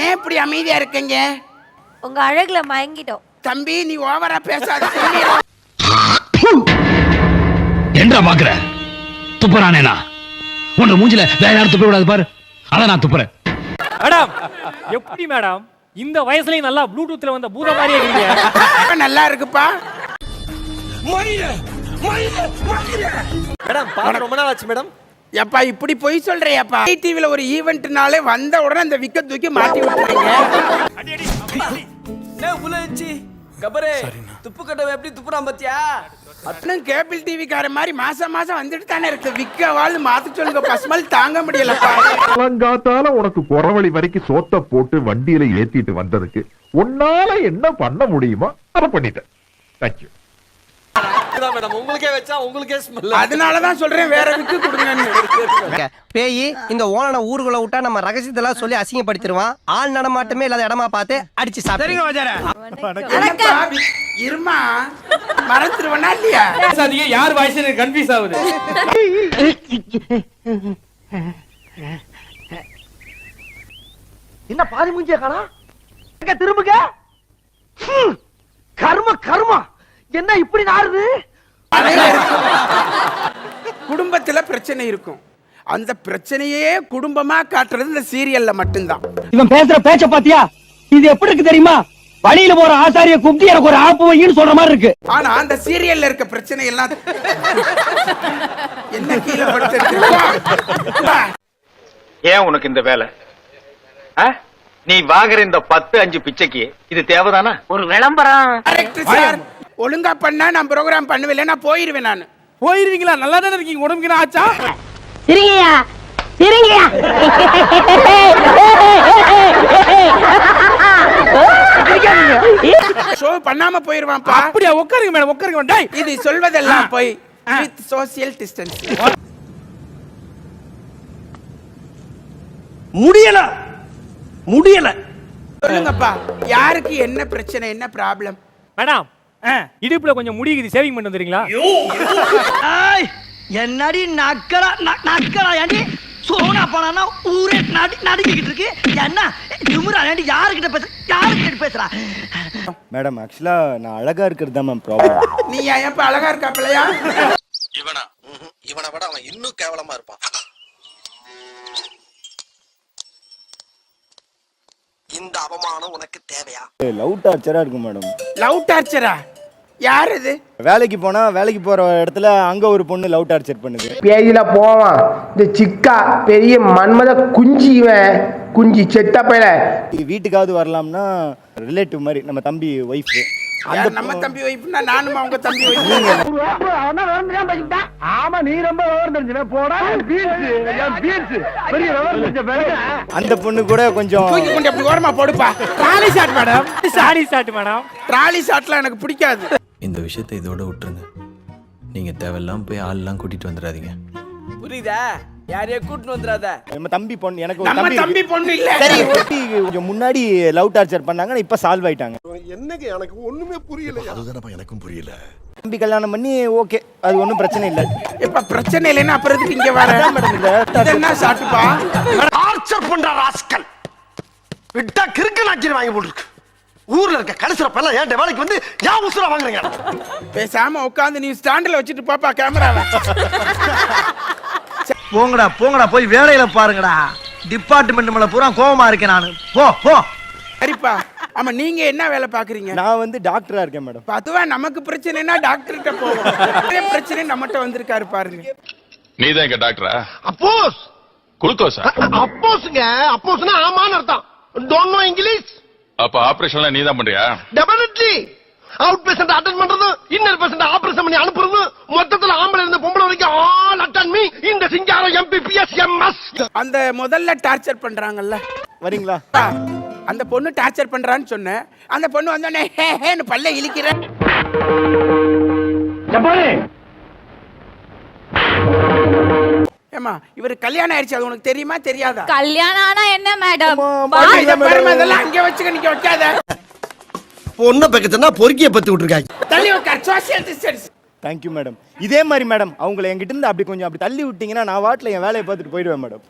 ஏன் இப்படி அமைதியா இருக்கீங்க? உங்க அழகுல மயங்கிட்டோம். தம்பி நீ ஓவரா பேசாத. என்ன பாக்குற? துப்புறானேனா? உன்னை மூஞ்சில வேற யாரும் துப்ப விடாது பாரு. அதான் நான் துப்புறேன். மேடம் எப்படி மேடம்? இந்த வயசுலயும் நல்லா ப்ளூடூத்ல வந்த பூத மாதிரியே இருக்கீங்க. நல்லா இருக்குப்பா. மேடம் பார்த்து ரொம்ப நாள் ஆச்சு மேடம். எப்பா இப்படி பொய் சொல்றியாப்பா. டிவில ஒரு ஈவெண்ட்னாலே வந்த உடனே அந்த விக்க தூக்கி மாட்டி விட்டுறீங்க கபரே துப்பு கட்டவன் எப்படி துப்புறான் பாத்தியா? அத்தனும் கேபிள் டிவி கார மாதிரி மாசம் மாசம் வந்துட்டு தானே இருக்கு. விக்க வாழ் மாத்த சொல்லுங்க பசுமல் தாங்க முடியலப்பா. காலங்காத்தால உனக்கு குறவழி வரைக்கும் சோத்த போட்டு வண்டியில ஏத்திட்டு வந்ததுக்கு உன்னால என்ன பண்ண முடியுமோ அதை பண்ணிட்டேன். தேங்க்யூ இதுதான் மேடம் உங்களுக்கே வச்சா உங்களுக்கே ஸ்மெல் அதனாலதான் சொல்றேன் வேற விக்கு கொடுங்கன்னு. பேய் இந்த ஓனனை ஊருக்குள்ள விட்டா நம்ம ரகசியத்தெல்லாம் சொல்லி அசிங்கப்படுத்திடுவான். ஆள் நடமாட்டமே இல்லாத இடமா பார்த்து அடிச்சு சாப்பிடுங்க இருமா? மறந்துருவனா இல்லையா? பேசாதீங்க யார் வாய்ஸ் எனக்கு கன்ஃபியூஸ் ஆகுது? என்ன பாதி மூஞ்சிய காணா? திரும்புங்க கர்ம கர்மா. என்ன இப்படி நாறுது? குடும்பத்துல பிரச்சனை இருக்கும். அந்த பிரச்சனையே குடும்பமா காட்டுறது இந்த சீரியல்ல மட்டும்தான். இவன் பேசுற பேச்ச பாத்தியா? இது எப்படி இருக்கு தெரியுமா? வழியில போற ஆசாரிய குப்தி எனக்கு ஒரு ஆப்பு வையின்னு சொல்ற மாதிரி இருக்கு. ஆனா அந்த சீரியல்ல இருக்க பிரச்சனை எல்லாம் என்ன கீழே படுத்து ஏன் உனக்கு இந்த வேலை? நீ வாங்குற இந்த பத்து அஞ்சு பிச்சைக்கு இது தேவைதானா? ஒரு விளம்பரம். கரெக்ட் சார் ஒழுங்கா பண்ணா நான் ப்ரோக்ராம் பண்ணுவேன் நான் போயிருவேன் நான். போயிருவீங்களா? நல்லா தானே இருக்கீங்க. உடம்புக்கு ஆச்சா? திருங்கயா திருங்கயா ஷோ பண்ணாம போயிருவான்ப்பா. அப்படியா உட்காருங்க மேடம் உட்காருங்க மேடம். டேய். இது சொல்வதெல்லாம் போய் வித் சோசியல் டிஸ்டன்ஸ் முடியல. முடியல. சொல்லுங்கப்பா யாருக்கு என்ன பிரச்சனை என்ன ப்ராப்ளம் மேடம் இடுப்புல கொஞ்சம் முடிக்குது சேவிங் பண்ணி வந்துறீங்களா என்னடி நக்கலா நக்கலா ஏண்டி? சோனா போனா ஊரே நடி நடுக்கிட்டு இருக்கு. என்ன? திமுறா ஏண்டி? யாருக்கிட்ட பேச யாருக்கிட்ட பேசுறா? மேடம் ஆக்சுவலா நான் அழகா இருக்கிறது தான் மேம் ப்ராப்ளம் நீ ஏன்ப்பா அழகா இருக்காப்பிலையா இவனா? இவனை விட அவன் இன்னும் கேவலமா இருப்பான். இந்த அவமானம் உனக்கு தேவையா? லவ் டார்ச்சரா இருக்கும் மேடம். லவ் டார்ச்சரா யார் இது? வேலைக்கு போனா வேலைக்கு போற இடத்துல அங்க ஒரு பொண்ணு லவ் டார்ச்சர் பண்ணுது. பேயில போவான். இந்த சிக்கா பெரிய மன்மத குஞ்சி இவன். குஞ்சி செத்த பையல வீட்டுக்காவது வரலாம்னா ரிலேட்டிவ் மாதிரி நம்ம தம்பி ஒய்ஃப் யார் நம்ம தம்பி ஒய்ஃப்னா நானும் அவங்க தம்பி ஒய்ஃப் ஆமா நீ ரொம்ப விவரம் தெரிஞ்சுன போடா பீன்ஸ் பெரிய விவரம் தெரிஞ்ச அந்த பொண்ணு கூட கொஞ்சம் தூக்கி கொண்டு அப்படி ஓரமா போடுப்பா. Trolley shot madam sorry shot madam trolley ஷாட்லாம் எனக்கு பிடிக்காது. இந்த விஷயத்தை இதோட விட்டுருங்க. நீங்க தேவையில்லாம போய் ஆள்லாம் கூட்டிட்டு வந்துடாதீங்க. புரியுதா? யாரையா கூட்டிட்டு வந்துடாத. நம்ம தம்பி பொண்ணு எனக்கு ஒரு நம்ம தம்பி தம்பி. பொண்ணு இல்ல. சரி கொஞ்சம் முன்னாடி லவ் டார்ச்சர் பண்ணாங்க இப்ப சால்வ் ஆயிட்டாங்க. அதுதானப்பா எனக்கும் புரியல. தம்பி கல்யாணம் பண்ணி ஓகே அது ஒன்றும் பிரச்சனை இல்லை. இப்ப பிரச்சனை இல்லைன்னா அப்புறம் எதுக்கு இங்க வர? மேடம் இது என்ன ஷாட்டுப்பா டார்ச்சர் பண்ற ராஸ்கல். விட்டா கிறுக்கு நாக்கி வாங்கி போட்டுருக்கு. ஊர்ல இருக்க கடைசில பல்ல ஏன்ட்ட வேலைக்கு வந்து ஏன் உசுர வாங்குறீங்க? பேசாம உட்காந்து நீ ஸ்டாண்ட்ல வச்சுட்டு பாப்பா கேமராவை போங்கடா போங்கடா போய் வேலையில பாருங்கடா. டிபார்ட்மெண்ட் மேல பூரா கோவமா இருக்கேன் நானு. போ போ. சரிப்பா. ஆமா நீங்க என்ன வேலை பாக்குறீங்க நான் வந்து டாக்டரா இருக்கேன் மேடம். அதுவா நமக்கு பிரச்சனைனா டாக்டர்கிட்ட போவோம். நிறைய பிரச்சனை நம்மகிட்ட வந்திருக்காரு பாருங்க. நீதான் எங்க டாக்டரா அப்போஸ். குளுக்கோஸா? அப்போஸ்ங்க. அப்போஸ்னா ஆமான்னு அர்த்தம். டோன்ட் நோ இங்கிலீஷ் அப்ப ஆபரேஷன்லாம் நீதான் பண்றியா? டெபினெட்லி அவுட் பேஷண்ட் அட்டன் பண்றது இன்னர் பேஷண்ட் இந்த சிங்காரம் எம்பிபிஎஸ் எம்எஸ் அந்த முதல்ல டார்ச்சர் பண்றாங்கல்ல. வரீங்களா? அந்த பொண்ணு டார்ச்சர் பண்றான்னு சொன்னேன். அந்த பொண்ணு வந்தோடனே ஹே ஹேன்னு பல்ல இழிக்கிற. ஏமா இவர் கல்யாணம் ஆயிடுச்சு அது உனக்கு தெரியுமா தெரியாதா? கல்யாணம் ஆனா என்ன மேடம்? இதெல்லாம் அங்க வச்சுக்க நீங்க வைக்காத. பொண்ணை பக்கத்துனா பொறுக்கிய பத்தி விட்டுருக்காங்க. தள்ளி உட்கார் சோசியல் டிஸ்டன்ஸ் தேங்க்யூ மேடம் இதே மாதிரி மேடம் அவங்கள என்கிட்ட இருந்து அப்படி கொஞ்சம் அப்படி தள்ளி விட்டீங்கன்னா நான் வாட்டில் என் வேலையை பார்த்துட்டு போயிடுவேன் மேடம்